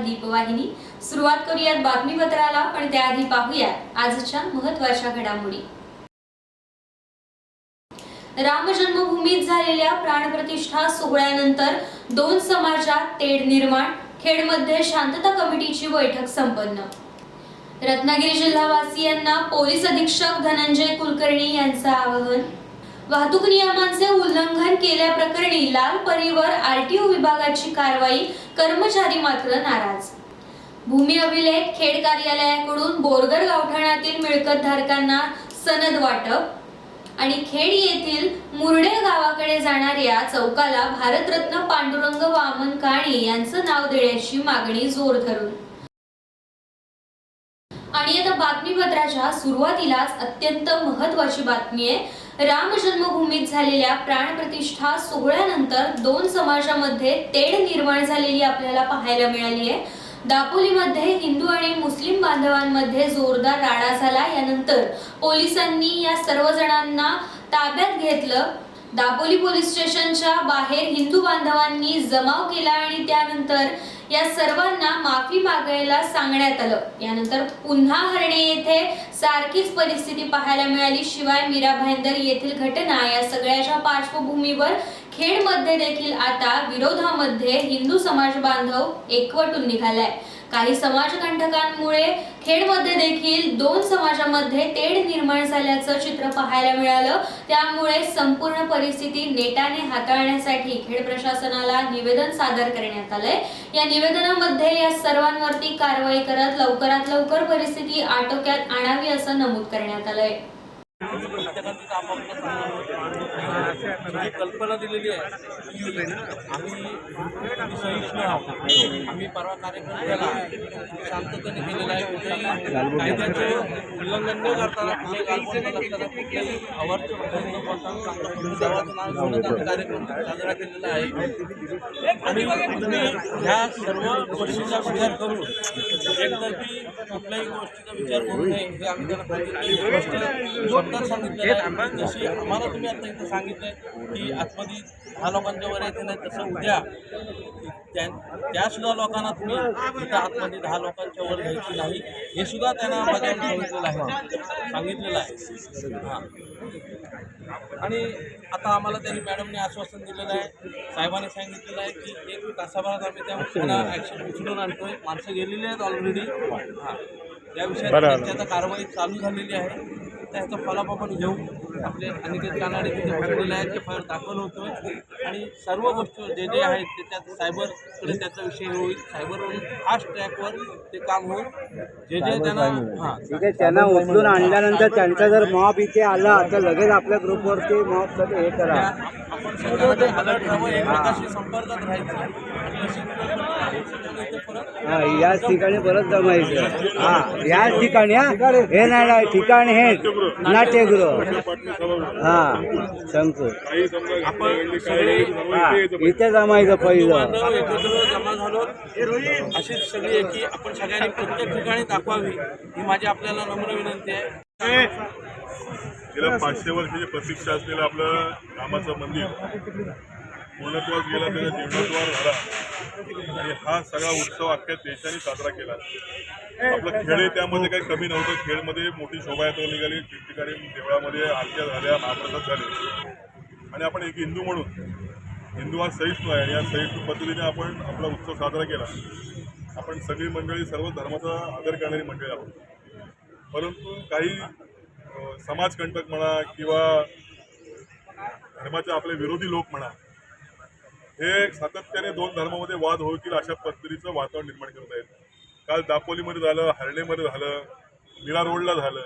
दीपवाहिनी. सुरुवात करूयात बातमीपत्राला पण त्याआधी पाहूयात आजच्या महत्त्वाच्या घडामोडी. राम जन्मभूमीत झालेल्या प्राणप्रतिष्ठा सोहळ्यानंतर दोन समाजात तेढ निर्माण खेडमध्ये शांतता कमिटीची बैठक संपन्न. रत्नागिरी जिल्हावासियांना पोलीस अधीक्षक धनंजय कुलकर्णी यांचं आवाहन वाहतूक नियमांचे उल्लंघन केल्याप्रकरणी लाल परीवर आरटीओ विभागाची कारवाई कर्मचारी मात्र नाराज. भूमी अभिलेख खेड कार्यालयाकडून बोरगर गावठाणातील मिळकत धारकांना सनद वाटप आणि खेड येथील मुरडे गावाकडे जाणाऱ्या चौकाला भारतरत्न पांडुरंग वामन काणे यांचं नाव देण्याची मागणी जोर धरून. आणि आता बातमीपत्राच्या सुरुवातीलाच अत्यंत महत्वाची बातमी आहे. राम जन्मभूमीत झालेल्या प्राणप्रतिष्ठा सोहळ्यानंतर दोन समाजामध्ये तेढ निर्माण झालेली आपल्याला पाहायला मिळाली आहे. दापोलीमध्ये हिंदू आणि मुस्लिम बांधवांमध्ये जोरदार राडा झाला. यानंतर पोलिसांनी या सर्व जणांना ताब्यात घेतलं. दापोली पोलीस स्टेशनच्या बाहेर हिंदू बांधवांनी जमाव केला आणि त्यानंतर या सर्वांना माफी मागायला सांगण्यात आलं. यानंतर पुन्हा हरणे येथे सारखीच परिस्थिती पाहायला मिळाली. शिवाय मीरा भाईंदर येथील घटना या सगळ्याच्या पार्श्वभूमीवर खेडमध्ये देखील आता विरोधामध्ये हिंदू समाज बांधव एकवटून निघालाय. काही समाजकंटकांमुळे खेडमध्ये देखील दोन समाजामध्ये तेढ निर्माण झाल्याचं चित्र पाहायला मिळालं. त्यामुळे संपूर्ण परिस्थिती नेटाने हाताळण्यासाठी खेड प्रशासनाला निवेदन सादर करण्यात आलंय. या निवेदनामध्ये या सर्वांवरती कारवाई करत लवकरात लवकर परिस्थिती आटोक्यात आणावी असं नमूद करण्यात आलंय. जी कल्पना दिलेली आहे. की आम्ही सहिष्णू आहोत. आम्ही परवा कार्यक्रम केला. शांततेने केलेला आहे. कुठेही कायद्याचे उल्लंघन न करताना कुठेही गालबोट करताना कुठेही अवर्च न बोलताना देवाचं नाव घेऊनच आम्ही कार्यक्रम साजरा केलेला आहे. आणि तुम्ही ह्या सर्व गोष्टीचा विचार करून एकतर्फी कुठल्याही गोष्टीचा विचार करू नये हे आम्ही त्यांना सांगितलं गोष्ट सांगितलेलं आहे. जशी आम्हाला तुम्ही आता इथं सांगितलंय की आतमध्ये दहा लोकांच्या वर यायचं नाही तसं उद्या त्या त्या सुद्धा लोकांना तुम्ही इथं आतमध्ये दहा लोकांच्या वर घ्यायची नाही. हे सुद्धा त्यांना बजावून सांगितलेलं आहे. सांगितलेलं आहे. हां. आणि आता आम्हाला त्यांनी मॅडमने आश्वासन दिलेलं आहे. साहेबांनी सांगितलेलं आहे की एक तासाभरात आम्ही त्या त्यांना ॲक्शन उचलून आणतोय. माणसं गेलेली आहेत ऑलरेडी हां. या विषयात कारवाई चालू झालेली आहे. त्याचं फलाप आपण घेऊ. आपले अनिकेत कानाडे तिथे बसलेले आहेत ते फार दाखल होतोय आणि सर्व गोष्टी जे जे आहेत ते त्यात सायबरकडे त्याचा विषय होईल. सायबरवरून फास्ट ट्रॅकवर ते काम होईल. जे जे त्यांना हां. ठीक आहे त्यांना उचलून आणल्यानंतर त्यांचा जर मॉब इथे आला तर लगेच आपल्या ग्रुपवरती मॉबसाठी हे करा. आपण सगळ्यांना अलर्ट राहावं एकमेकाशी संपर्कात राहायचं. हा याच ठिकाणी परत जमायचं. हा याच ठिकाणी हा. हे नाही नाही ठिकाण हेच नाट्यगृह. हा शंकर आपण सगळे इथे जमायचं पहिलं. बांधव एकत्र जमा झालो. अशीच सगळी आहे की आपण सगळ्यांनी प्रत्येक ठिकाणी दाखवावी ही माझी आपल्याला नम्र विनंती आहे. गेल्या पाचशे वर्षाची प्रतीक्षा असलेलं आपलं रामाचं मंदिर पूर्णत्वास गेला त्याचा जीर्णोद्धार झाला. आणि हा सगळा उत्सव अख्ख्या देशाने साजरा केला. आपलं खेळ त्यामध्ये काही कमी नव्हतं. खेळमध्ये मोठी शोभायात्रा निघाली. ठिकठिकाणी देवळामध्ये आरत्या झाल्या महाप्रसाद झाले. आणि आपण एक हिंदू म्हणून हिंदू हा सहिष्णू आहे आणि या सहिष्णू पद्धतीने आपण आपला उत्सव साजरा केला. आपण सगळी मंडळी सर्व धर्माचा आदर करणारी मंडळी आहोत. परंतु काही समाजकंटक म्हणा किंवा धर्माचे आपले विरोधी लोक म्हणा हे सातत्याने दोन धर्मामध्ये वाद होतील अशा पद्धतीचं वातावरण निर्माण करत आहेत काल दापोलीमध्ये झालं हर्णेमध्ये झालं मीरा रोडला झालं.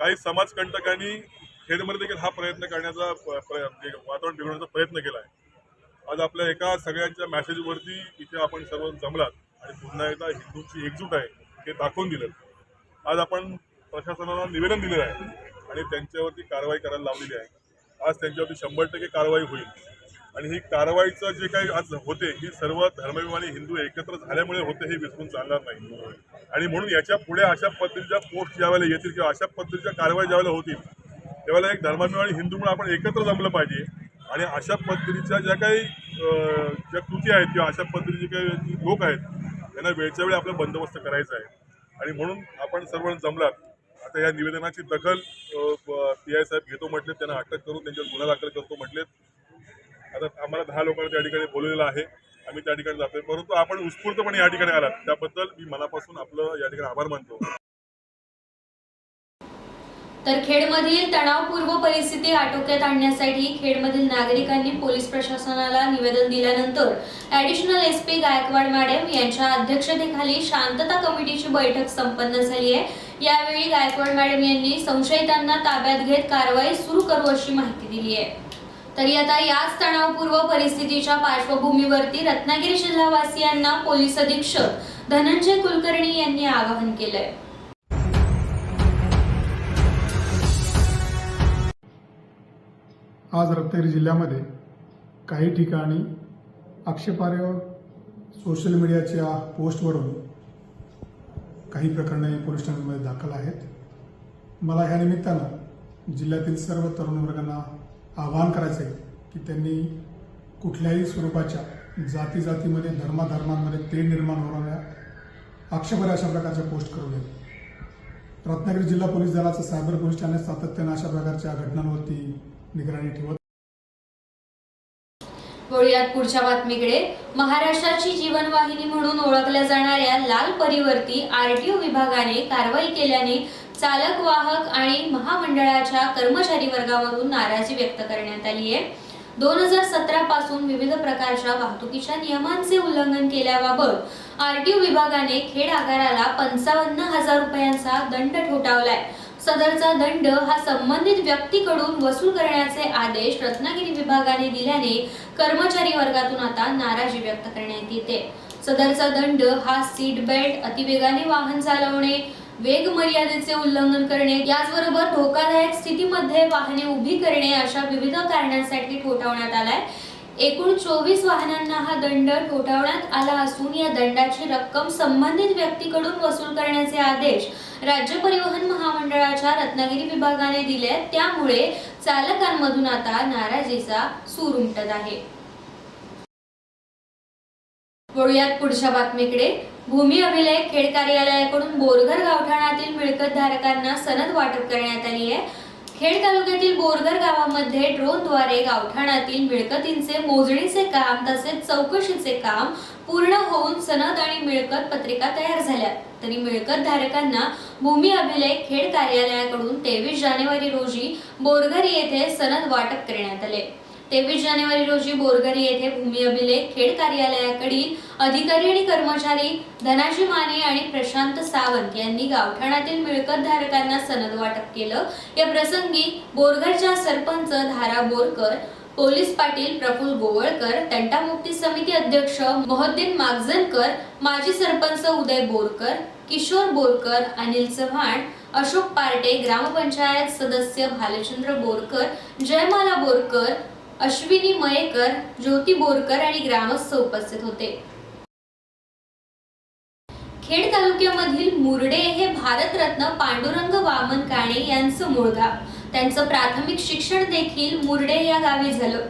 काही समाजकंटकांनी खेडमध्ये देखील हा प्रयत्न करण्याचा प- म्हणजे वातावरण बिघडवण्याचा प्रयत्न केला आहे आज आपल्या एका सगळ्यांच्या मॅसेजवरती इथे आपण सर्व जमलात आणि पुन्हा एकदा हिंदूंची एकजूट आहे हे दाखवून दिलं. आज आपण प्रशासनाला निवेदन दिलेलं आहे आणि त्यांच्यावरती कारवाई करायला लावलेली आहे. आज त्यांच्यावरती शंभर टक्के कारवाई होईल. आणि ही कारवाईचं जे काही आज होते ही सर्व धर्माभिमानी हिंदू एकत्र झाल्यामुळे होते हे विसरून चालणार नाही. आणि म्हणून याच्यापुढे अशा पद्धतीच्या पोस्ट ज्यावेळेला येतील किंवा अशा पद्धतीच्या कारवाई ज्यावेळेला होतील त्यावेळेला एक धर्माभिमानी हिंदू म्हणून आपण एकत्र जमलं पाहिजे. आणि अशा पद्धतीच्या ज्या काही ज्या कृती आहेत किंवा अशा पद्धतीचे काही लोक आहेत त्यांना वेळच्या वेळी आपला बंदोबस्त करायचा आहे. आणि म्हणून आपण सर्वजण जमलात. आता या निवेदनाची दखल पी आय साहेब घेतो म्हटले त्यांना अटक करून त्यांच्यावर गुन्हा दाखल करतो म्हटलेत. आता आम्हाला दहा लोकांना त्या ठिकाणी बोलवलेलं आहे. आम्ही त्या ठिकाणी जातोय. परंतु आपण उत्स्फूर्तपणे या ठिकाणी आलात. त्याबद्दल मी मनापासून आपलं या ठिकाणी आभार मानतो. तर खेडमधील तणावपूर्व परिस्थिती आटोक्यात आणण्यासाठी खेडमधील नागरिकांनी पोलीस प्रशासनाला निवेदन दिल्यानंतर additional S P Gaikwad madam यांच्या अध्यक्षतेखाली शांतता कमिटीची बैठक संपन्न झाली आहे. यावेळी गायकवाड मॅडम यांनी संशयितांना ताब्यात घेत कारवाई सुरू करू अशी माहिती दिली आहे. तरी आता याच तणावपूर्व परिस्थितीच्या पार्श्वभूमीवरती रत्नागिरी जिल्हावासियांना पोलीस अधीक्षक धनंजय कुलकर्णी यांनी आवाहन केलंय. आज रत्नागिरी जिल्ह्यामध्ये काही ठिकाणी आक्षेपार्ह सोशल मीडियाच्या पोस्टवरून काही प्रकरणे पोलीस ठाण्यामध्ये दाखल आहेत. मला ह्या निमित्तानं जिल्ह्यातील सर्व तरुण वर्गांना आवाहन करायचं आहे की त्यांनी कुठल्याही स्वरूपाच्या जाती जातीमध्ये धर्माधर्मांमध्ये ते निर्माण होणाऱ्या आक्षेपार्ह अशा प्रकारच्या पोस्ट करू नये. रत्नागिरी जिल्हा पोलीस दलाचं सायबर पोलीस ठाणे सातत्यानं अशा प्रकारच्या घटनांवरती निगराणी ठेवत वळूयात पुढच्या बातमीकडे. महाराष्ट्राची जीवनवाहिनी म्हणून ओळखल्या जाणाऱ्या लाल परिवर्ती आरटीओ विभागाने कारवाई केल्याने चालक वाहक आणि महामंडळाच्या कर्मचारी वर्गावरून नाराजी व्यक्त करण्यात आली आहे. दोन हजार सतरा पासून विविध प्रकारच्या वाहतुकीच्या नियमांचे उल्लंघन केल्याबाबत आरटीओ विभागाने खेड आगाराला पंचावन्न हजार रुपयांचा दंड ठोठावलाय. सदरचा दंड हा संबंधित व्यक्तीकडून वसूल करण्याचे आदेश रत्नागिरी विभागाने दिल्याने कर्मचारी वर्गातून आता नाराजी व्यक्त करण्यात येते. सदरचा दंड हा सीट बेल्ट अतिवेगाने वाहन चालवणे वेग मर्यादेचे उल्लंघन करणे याचबरोबर धोकादायक स्थितीमध्ये वाहने उभी करणे अशा विविध कारणांसाठी ठोठावण्यात आलाय. एकूण चोवीस वाहनांना हा दंड ठोठावण्यात आला असून या दंडाची रक्कम संबंधित व्यक्तीकडून वसूल करण्याचे आदेश राज्य परिवहन महामंडळाच्या रत्नागिरी विभागाने दिले त्यामुळे चालकांमधून आता नाराजीचा सूर उमटत आहे. वळूयात पुढच्या बातमीकडे. भूमी अभिलेख खेड कार्यालयाकडून बोरघर गावठाणातील मिळकत धारकांना सनद वाटप करण्यात आली आहे. खेड तालुक्यातील बोरघर गावामध्ये ड्रोनद्वारे गावठाणातील मिळकतींचे मोजणीचे काम तसेच चौकशीचे काम पूर्ण होऊन सनद आणि मिळकत पत्रिका तयार झाल्या. तरी मिळकत धारकांना भूमी अभिलेख खेड कार्यालयाकडून तेवीस जानेवारी रोजी बोरघर येथे सनद वाटप करण्यात आले. तेवीस जानेवारी रोजी बोरघरी येथे भूमी अभिलेख खेड कार्यालयाकडील अधिकारी आणि कर्मचारी धनाजी माने आणि प्रशांत सावंत यांनी गावठाणातील मिळकत धारकांना सनद वाटप केलं. या प्रसंगी बोरघरच्या सरपंच धारा बोरकर पोलीस पाटील प्रफुल गोवळकर तंटामुक्ती समिती अध्यक्ष मोहद्दीन मागजनकर माजी सरपंच उदय बोरकर किशोर बोरकर अनिल चव्हाण अशोक पार्टे ग्रामपंचायत सदस्य भालचंद्र बोरकर जयमाला बोरकर अश्विनी मयेकर ज्योती बोरकर आणि ग्रामस्थ उपस्थित होते. खेड तालुक्यामधील मुरडे हे भारतरत्न पांडुरंग वामन काणे यांचं मूळ गाव. त्यांचं प्राथमिक शिक्षण देखील मुरडे या गावी झालं.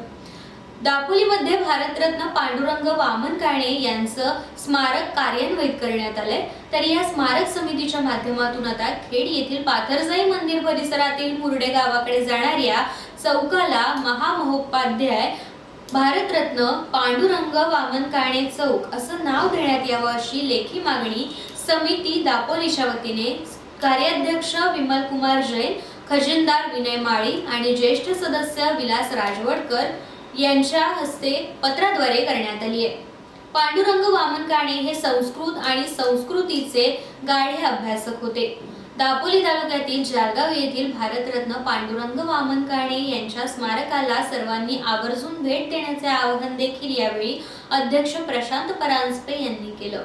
दापोलीमध्ये भारतरत्न पांडुरंग वामन काणे यांचं स्मारक कार्यान्वित करण्यात आलंय. तर या स्मारक समितीच्या माध्यमातून आता खेड येथील पाथरजाई मंदिर परिसरातील मुरडे गावाकडे जाणाऱ्या चौकाला महामहोपाध्याय भारतरत्न पांडुरंग वामन काणे चौक असं नाव देण्यात यावं अशी लेखी मागणी समिती दापोलीच्या वतीने कार्याध्यक्ष विमल कुमार जैन खजिनदार विनय माळी आणि ज्येष्ठ सदस्य विलास राजवडकर यांच्या हस्ते पत्राद्वारे करण्यात आली आहे. पांडुरंग वामनकाणे हे संस्कृत आणि संस्कृतीचे गाढे अभ्यासक होते. दापोली तालुक्यातील जारगाव येथील भारतरत्न पांडुरंग वामन काणे यांच्या स्मारकाला सर्वांनी आवर्जून भेट देण्याचे आवाहन देखील यावेळी अध्यक्ष प्रशांत परांजपे यांनी केलं.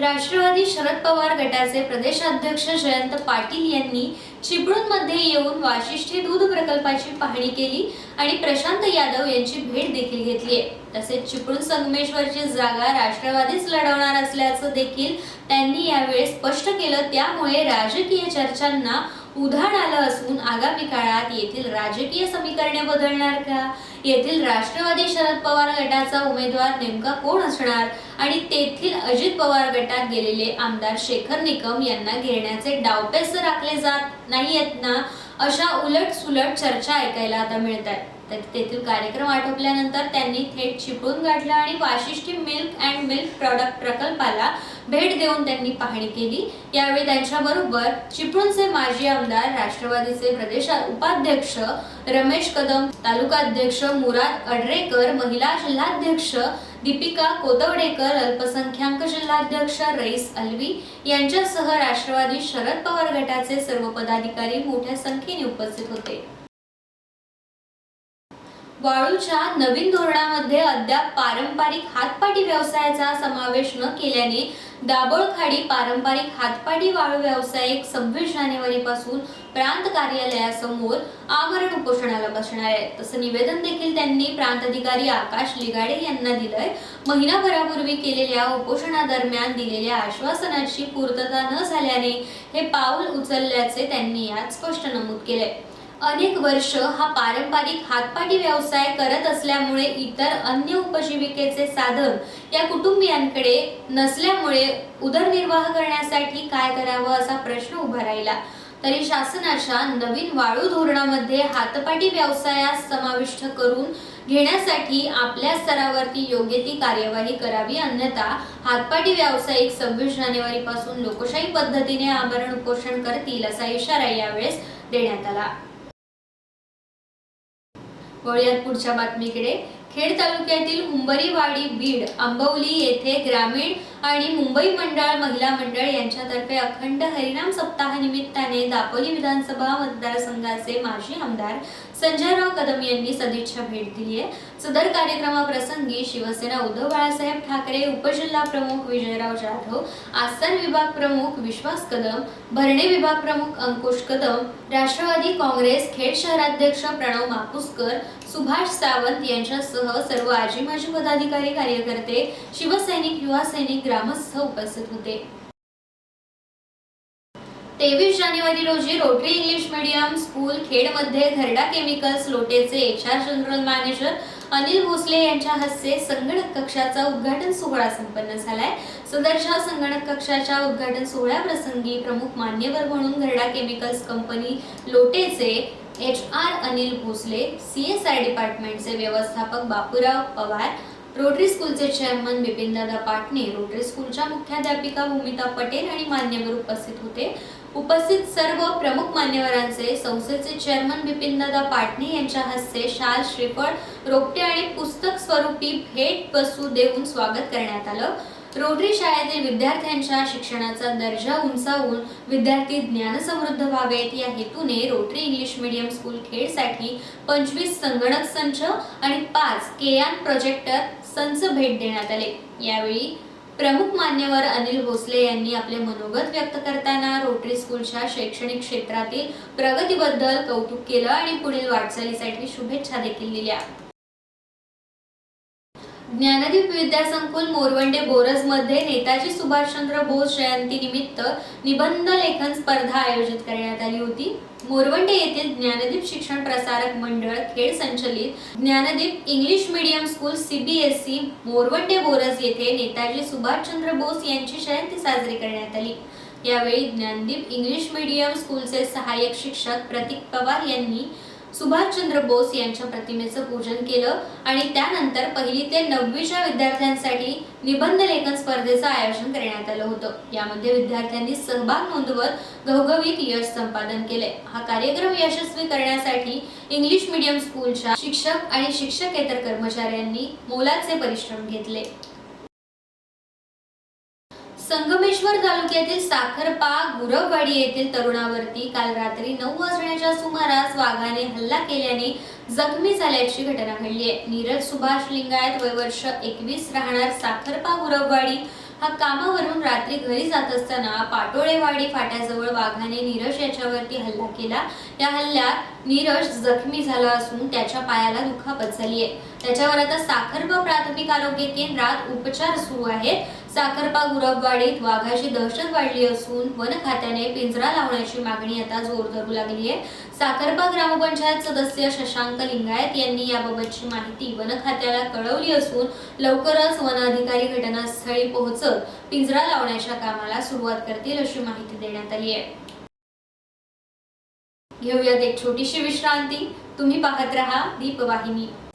राष्ट्रवादी शरद पवार गटाचे प्रदेशाध्यक्ष जयंत पाटील यांनी चिपळूणमध्ये येऊन वाशिष्ठी दूध प्रकल्पाची पाहणी केली आणि प्रशांत यादव यांची भेट देखील घेतली आहे. तसेच चिपळूण संगमेश्वरची जागा राष्ट्रवादीच लढवणार असल्याचं देखील त्यांनी यावेळी स्पष्ट केलं. त्यामुळे राजकीय चर्चांना उधाण आलं असून आगामी काळात येथील राजकीय समीकरणे बदलणार का? येथील राष्ट्रवादी शरद पवार गटाचा उमेदवार नेमका कोण असणार? आणि तेथील अजित पवार गटात गेलेले आमदार शेखर निकम यांना घेण्याचे डावपेच राखले जात नाहीयेत ना? अशा उलट सुलट चर्चा ऐकायला आता मिळत आहेत. तर तेथील कार्यक्रम आटोपल्यानंतर त्यांनी थेट चिपळूण गाठला आणि Vashishthi milk and milk product प्रकल्पाला भेट देऊन त्यांनी पाहणी केली. यावेळी त्यांच्याबरोबर चिपळूणचे माजी आमदार राष्ट्रवादीचे प्रदेश उपाध्यक्ष रमेश कदम तालुकाध्यक्ष मुराद अडरेकर महिला जिल्हाध्यक्ष दीपिका कोतवडेकर अल्पसंख्याक जिल्हाध्यक्ष रईस अल्वी यांच्यासह राष्ट्रवादी शरद पवार गटाचे सर्व पदाधिकारी मोठ्या संख्येने उपस्थित होते. वाळूच्या नवीन धोरणामध्ये अद्याप पारंपरिक हातपाटी व्यवसायाचा समावेश न केल्याने दाभोळखाडी पारंपरिक हातपाटी वाळू व्यावसायिक सव्वीस जानेवारीपासून प्रांत कार्यालयासमोर आमरण उपोषणाला बसणार आहे तसं निवेदन देखील त्यांनी प्रांत अधिकारी आकाश लिगाडे यांना दिलंय. महिनाभरापूर्वी केलेल्या उपोषणादरम्यान दिलेल्या आश्वासनाची पूर्तता न झाल्याने हे पाऊल उचलल्याचे त्यांनी यात स्पष्ट नमूद केले अनेक वर्ष हा पारंपरिक हातपाटी व्यवसाय करत असल्यामुळे इतर अन्य उपजीविकेचे साधन या कुटुंबियांकडे नसल्यामुळे उदरनिर्वाह करण्यासाठी काय करावं असा प्रश्न उभा राहिला. तरी शासनाच्या नवीन वाळू धोरणामध्ये हातपाटी व्यवसायास समाविष्ट करून घेण्यासाठी आपल्या स्तरावरती योग्य ती कार्यवाही करावी अन्यथा हातपाटी व्यावसायिक सव्वीस जानेवारी पासून लोकशाही पद्धतीने आमरण उपोषण करतील असा इशारा यावेळेस देण्यात आला. वळूयात पुढच्या बातमीकडे. खेड तालुक्यातील हुंबरीवाडी बीड आंबवली येथे ग्रामीण आणि मुंबई मंडळ महिला मंडळ यांच्यातर्फे अखंड हरिनाम सप्ताहानिमित्ताने दापोली विधानसभा मतदारसंघाचे माजी आमदार संजयराव कदम यांनी सदिच्छा भेट दिली आहे. सदर कार्यक्रमाप्रसंगी शिवसेना उद्धव बाळासाहेब ठाकरे उपजिल्हा प्रमुख विजयराव जाधव आसन विभाग प्रमुख विश्वास कदम भरणे विभाग प्रमुख अंकुश कदम राष्ट्रवादी काँग्रेस खेड शहराध्यक्ष प्रणव मापुसकर सुभाष सावंत यांच्यासह सर्व आजी माजी पदाधिकारी कार्यकर्ते शिवसैनिक युवा सैनिक ग्रामस्थ उपस्थित होते. तेवीस जानेवारी रोजी रोटरी इंग्लिश मीडियम स्कूल खेडमध्ये Gharda chemicals लोटेचे H R general manager Anil Bhosale यांच्या हस्ते संगणक कक्षाचा उद्घाटन सोहळा संपन्न झालाय. सदरच्या संगणक कक्षाच्या उद्घाटन सोहळ्याप्रसंगी प्रमुख मान्यवर म्हणून Gharda chemicals company लोटेचे H R Anil Bhosale C S I डिपार्टमेंटचे व्यवस्थापक बापूराव पवार रोटरी स्कूलचे चेअरमन बिपिनदादा पाटणे रोटरी स्कूलच्या मुख्याध्यापिका भूमिता पटेल आणि मान्यवर उपस्थित होते. उपस्थित सर्व प्रमुख मान्यवरांचे संस्थेचे चेअरमन बिपिनदादा पाटणे यांच्या हस्ते शाल श्रीफळ रोपटे आणि पुस्तक स्वरूपी भेट वस्तू देऊन स्वागत करण्यात आलं. रोटरी शाळेतील विद्यार्थ्यांच्या शिक्षणाचा दर्जा उंचावून विद्यार्थी ज्ञानसमृद्ध व्हावेत. या हेतूने रोटरी इंग्लिश मीडियम स्कूल खेळसाठी पंचवीस संगणक संच आणि पाच केयान प्रोजेक्टर संच भेट देण्यात आले. यावेळी प्रमुख मान्यवर अनिल भोसले यांनी आपले मनोगत व्यक्त करताना रोटरी स्कूलच्या शैक्षणिक क्षेत्रातील प्रगतीबद्दल कौतुक केलं आणि पुढील वाटचालीसाठी शुभेच्छा देखील दिल्या. ज्ञानदीप विद्यासंकुल मोरवंडे बोरजमध्ये नेताजी सुभाषचंद्र बोस जयंती निमित्त निबंध लेखन स्पर्धा आयोजित करण्यात आली होती. मोरवंडे येथील ज्ञानदीप शिक्षण प्रसारक मंडळ खेड संचलित Dnyandeep English medium school CBSE Morwande Boraj येथे नेताजी सुभाषचंद्र बोस यांची जयंती साजरी करण्यात आली. यावेळी ज्ञानदीप इंग्लिश मीडियम स्कूलचे सहाय्यक शिक्षक प्रतीक पवार यांनी सुभाषचंद्र बोस यांच्या प्रतिमेचं पूजन केलं आणि त्यानंतर पहिली ते नववीच्या विद्यार्थ्यांसाठी निबंध लेखन स्पर्धेचं आयोजन करण्यात आलं होतं. यामध्ये विद्यार्थ्यांनी सहभाग नोंदवत घवघवीत यश संपादन केले. हा कार्यक्रम यशस्वी करण्यासाठी इंग्लिश मीडियम स्कूलच्या शिक्षक आणि शिक्षकेतर कर्मचाऱ्यांनी मोलाचे परिश्रम घेतले. संगमेश्वर तालुक्यातील साखरपा गुरववाडी येथील तरुणावरती काल रात्री नऊ वाजण्याच्या सुमारास वाघाने हल्ला केल्याने जखमी झाल्याची घटना घडली आहे. नीरज सुभाष लिंगायत वय वर्ष एकवीस राहणार साखरपा गुरववाडी हा कामावरून रात्री घरी जात असताना पाटोळेवाडी फाट्याजवळ वाघाने नीरज याच्यावरती हल्ला केला. या हल्ल्यात नीरज जखमी झाला असून त्याच्या पायाला दुखापत झाली आहे. त्याच्यावर आता साखरपा प्राथमिक आरोग्य केंद्रात उपचार सुरू आहेत. साखरपा गुरबवाडीत वाघाची दहशत वाढली असून वन खात्याने पिंजरा लावण्याची मागणी आता जोर धरू लागली आहे. साखरपा ग्रामपंचायत सदस्य शशांक लिंगायत यांनी याबाबतची माहिती वन खात्याला कळवली असून लवकरच वन अधिकारी घटनास्थळी पोहोचत पिंजरा लावण्याच्या कामाला सुरुवात करतील अशी माहिती देण्यात आली आहे. घेऊयात एक छोटीशी विश्रांती. तुम्ही पाहत रहा दीपवाहिनी.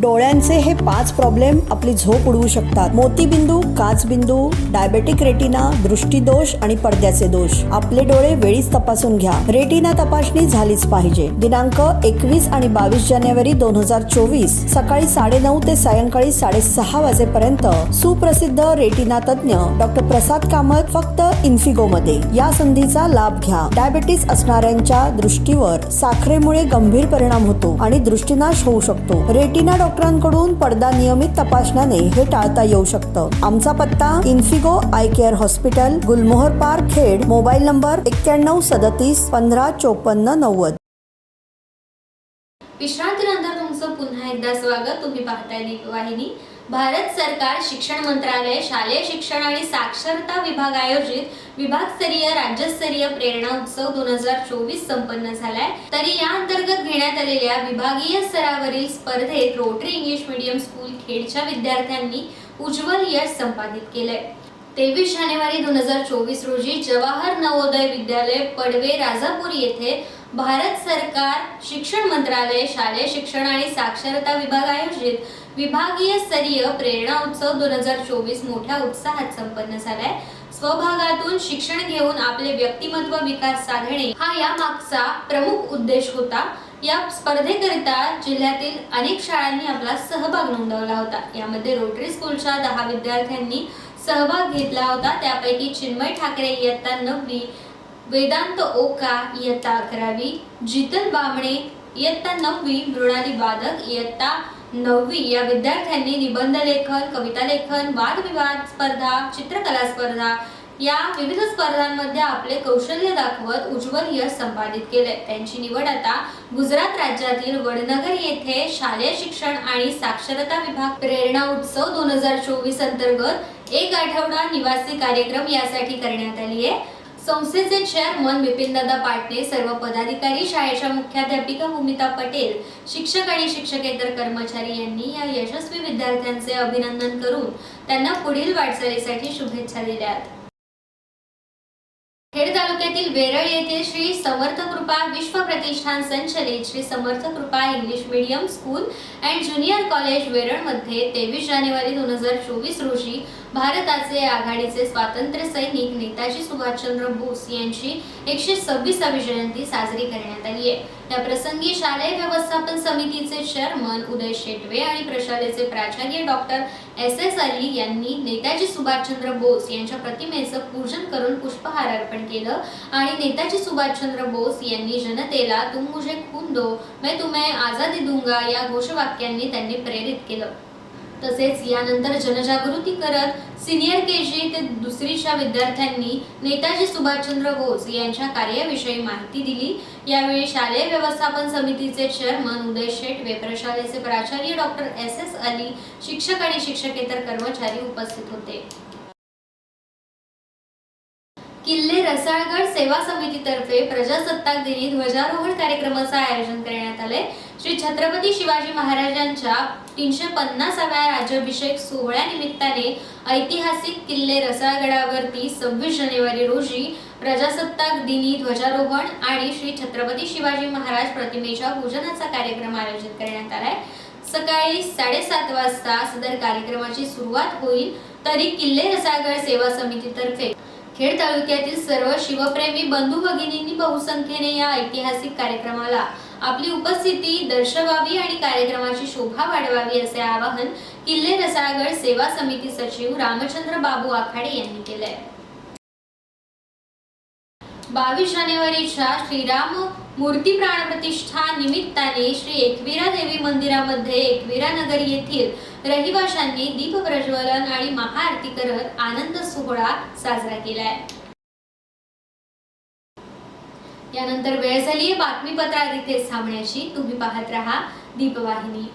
डोळ्यांचे हे पाच प्रॉब्लेम आपली झोप उडवू शकतात. मोतीबिंदू काचबिंदू डायबेटिक रेटिना दृष्टीदोष आणि पडद्याचे दोष. आपले डोळे वेळीच तपासून घ्या. रेटिना तपासणी झालीच पाहिजे. दिनांक एकवीस आणि बावीस जानेवारी दोन हजार चोवीस सकाळी साडेनऊ ते सायंकाळी साडेसहा वाजेपर्यंत सुप्रसिद्ध रेटिना तज्ज्ञ डॉक्टर प्रसाद कामत फक्त इन्फिगो मध्ये या संधीचा लाभ घ्या. डायबेटीस असणाऱ्यांच्या दृष्टीवर साखरेमुळे गंभीर परिणाम होतो आणि दृष्टीनाश होऊ शकतो. रेटिना डॉक्टरांकडून पडदा नियमित तपासण्याने हे टाळता येऊ शकतं. आमचा पत्ता Infigo eye care hospital Gulmohar park Khed. Mobile number एक्क्याण्णव सदतीस पंधरा चोपन्न नव्वद. विश्रांतीनंतर तुमचं पुन्हा एकदा स्वागत. तुम्ही पाहताय वाहिनी भारत सरकार शिक्षण मंत्रालय शालेय शिक्षण आणि साक्षरता विभाग आयोजित विभागस्तरीय राज्यस्तरीय प्रेरणा उत्सव दोन हजार चोवीस संपन्न झालाय. तरी या अंतर्गत घेण्यात आलेल्या विभागीय स्तरावरील स्पर्धेत रोटरी इंग्लिश मीडियम स्कूल खेडच्या विद्यार्थ्यांनी उज्ज्वल यश संपादित केलंय. तेवीस जानेवारी दोन हजार चोवीस रोजी जवाहर नवोदय विद्यालय पडवे राजापूर येथे भारत सरकार शिक्षण मंत्रालय शालेय शिक्षण आणि साक्षरता विभाग आयोजित विभागीय स्तरीय प्रेरणा उत्सव दोन हजार चोवीस मोठ्या उत्साहात संपन्न झालाय. स्वभागातून शिक्षण घेऊन आपले व्यक्तिमत्व विकास साधणे हा या मागचा प्रमुख उद्देश होता. या स्पर्धेकरिता जिल्ह्यातील अनेक शाळांनी आपला सहभाग नोंदवला होता. यामध्ये रोटरी स्कूलच्या दहा विद्यार्थ्यांनी सहभाग घेतला होता. त्यापैकी चिन्मय ठाकरे इयत्ता नववी वेदांत ओका इयत्ता अकरावी जितन बामणे इयत्ता नववी मृणाली बाधक इयत्ता नववी. या विद्यार्थ्यांनी निबंध लेखन कविता लेखन वादविवाद स्पर्धा चित्रकला स्पर्धा या विविध स्पर्धांमध्ये आपले कौशल्य दाखवत उज्ज्वल यश संपादित केले. त्यांची निवड आता गुजरात राज्यातील वडनगर येथे शालेय शिक्षण आणि साक्षरता विभाग प्रेरणा उत्सव दोन हजार चोवीस अंतर्गत एक आठवडा निवासी कार्यक्रम यासाठी करण्यात आली आहे. संस्थेचे चेअरमन बिपिनदादा पाटणे सर्व पदाधिकारी शाळेच्या मुख्याध्यापिका भूमिता पटेल शिक्षक आणि शिक्षकेतर कर्मचारी यांनी या यशस्वी विद्यार्थ्यांचे अभिनंदन करून त्यांना पुढील वाटचालीसाठी शुभेच्छा दिल्या. खेड तालुक्यातील वेरळ येथील श्री समर्थ कृपा विश्व प्रतिष्ठान संचलित Shri Samarth Krupa English medium school and junior college वेरळमध्ये तेवीस जानेवारी दोन हजार चोवीस रोजी भारताचे आघाडीचे स्वातंत्र्य सैनिक नेताजी सुभाषचंद्र बोस यांची एकशे सव्वीसावी जयंती साजरी करण्यात आली आहे. या प्रसंगी शालेय व्यवस्थापन समितीचे चेअरमन उदय शेटवे आणि प्रशालेचे प्राचार्य डॉक्टर एस एस अली यांनी नेताजी सुभाषचंद्र बोस यांच्या प्रतिमेचं पूजन करून पुष्पहार अर्पण केलं आणि नेताजी सुभाषचंद्र बोस यांनी जनतेला तुम मुझे खून दो मैं तुम्हें आझादी दूंगा या घोषवाक्यांनी त्यांनी प्रेरित केलं. तसेच यानंतर जनजागृती करत सिनियर के जी ते दुसरीच्या विद्यार्थ्यांनी नेताजी सुभाषचंद्र बोस यांच्या कार्याविषयी माहिती दिली. यावेळी शालेय व्यवस्थापन समितीचे चेअरमन उदय शेट वेप्रशालेचे प्राचार्य डॉक्टर एस एस अली शिक्षक आणि शिक्षकेतर कर्मचारी उपस्थित होते. किल्ले रसाळगड सेवा समितीतर्फे प्रजासत्ताक दिनी ध्वजारोहण कार्यक्रमाचं आयोजन करण्यात आले श्री छत्रपती शिवाजी महाराजांच्या तीनशे पन्नासाव्या राज्याभिषेक सोहळ्यानिमित्ताने ऐतिहासिक किल्ले रसाळगडावरती सव्वीस जानेवारी रोजी प्रजासत्ताक दिनी ध्वजारोहण आणि श्री छत्रपती शिवाजी महाराज प्रतिमेच्या पूजनाचा कार्यक्रम आयोजित करण्यात आलाय. सकाळी साडेसात वाजता सदर कार्यक्रमाची सुरुवात होईल तरी किल्ले रसाळगड सेवा समितीतर्फे. खेड तालुक्यातील सर्व शिवप्रेमी बंधू भगिनींनी बहुसंख्येने या ऐतिहासिक कार्यक्रमाला आपली उपस्थिती दर्शवावी आणि कार्यक्रमाची शोभा वाढवावी असे आवाहन किल्ले रसाळगड सेवा समिती सचिव रामचंद्र बाबू आखाडे यांनी केलंय. बावीस जानेवारीच्या श्रीराम मूर्ती प्राणप्रतिष्ठा निमित्ताने श्री एकविरा देवी मंदिरामध्ये एकविरा नगर येथील रहिवाशांनी दीप प्रज्वलन आणि महाआरती करत आनंद सोहळा साजरा केलाय. यानंतर वेळ झाली आहे बातमीपत्रात इथेच तुम्ही पाहत राहा. दीपवाहिनी.